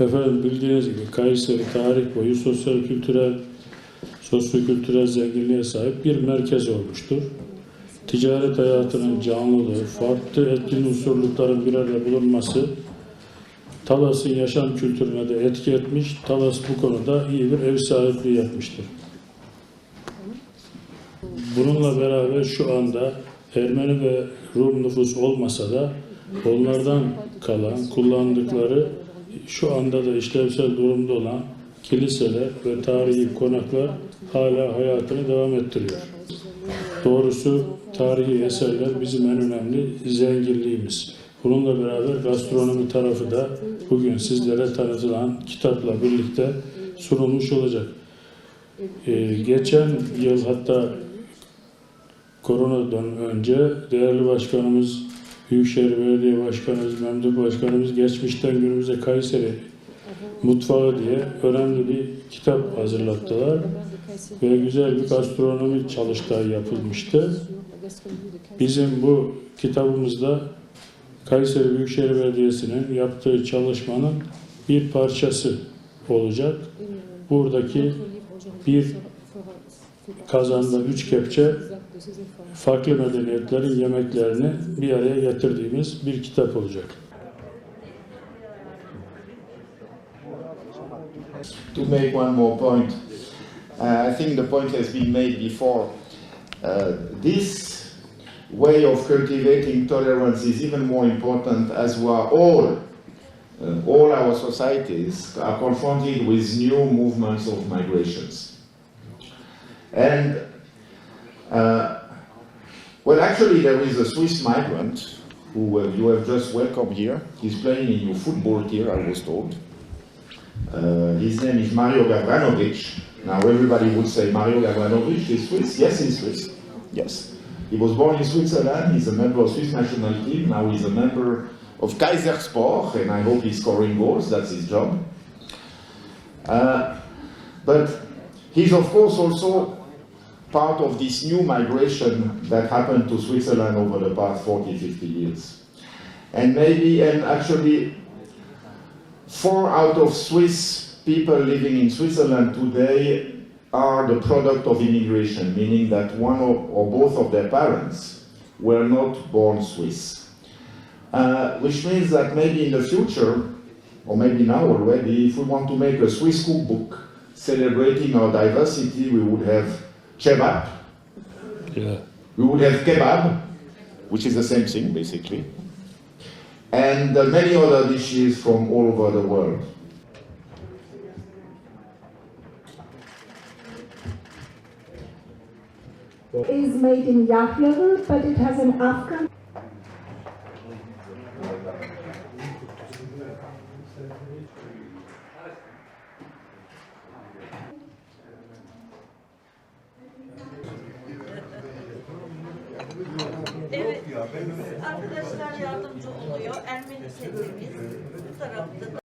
Efendim bildiğiniz gibi Kayseri tarih boyu sosyal kültürel sosyo-kültürel zenginliğe sahip bir merkez olmuştur. Ticaret hayatının canlılığı, farklı etkin unsurlukların bir arada bulunması Talas'ın yaşam kültürüne de etki etmiş. Talas bu konuda iyi bir ev sahipliği yapmıştır. Bununla beraber şu anda Ermeni ve Rum nüfus olmasa da onlardan kalan, kullandıkları şu anda da işlevsel durumda olan kiliseler ve tarihi konaklar hala hayatını devam ettiriyor. Doğrusu tarihi eserler bizim en önemli zenginliğimiz. Bununla beraber gastronomi tarafı da bugün sizlere tanıtılan kitapla birlikte sunulmuş olacak. Ee, geçen yıl hatta koronadan önce değerli başkanımız, Büyükşehir Belediye Başkanımız, Memduh Başkanımız geçmişten günümüze Kayseri Mutfağı diye önemli bir kitap hazırlattılar ve güzel bir gastronomi çalıştayı yapılmıştı. Bizim bu kitabımızda Kayseri Büyükşehir Belediyesi'nin yaptığı çalışmanın bir parçası olacak. Buradaki bir kazanda üç kepçe farklı medeniyetlerin yemeklerini bir araya getirdiğimiz bir kitap olacak. To make one more point, uh, I think the point has been made before. Uh, this way of cultivating tolerance is even more important as we are all, uh, all our societies are confronted with new movements of migrations. And, uh, well, actually, there is a Swiss migrant who uh, you have just welcomed here. He's playing in your football here, I was told. Uh, his name is Mario Gavranovic. Now everybody would say Mario Gavranovic is Swiss. Yes, he's Swiss. Yes. He was born in Switzerland. He's a member of Swiss national team. Now he's a member of Kaisersport, and I hope he's scoring goals. That's his job. Uh, but he's of course also part of this new migration that happened to Switzerland over the past 40, 50 years. And maybe, and actually, Four out of Swiss people living in Switzerland today are the product of immigration, meaning that one or, or both of their parents were not born Swiss. Uh, which means that maybe in the future, or maybe now already, if we want to make a Swiss cookbook celebrating our diversity, we would have kebab, Yeah. we would have kebab, which is the same thing basically, and uh, many other dishes from all over the world. İs made in Yahyalı, but it has an Afghan Evet. Arkadaşlar yardımcı oluyor. Ermeni setimiz. Bu tarafta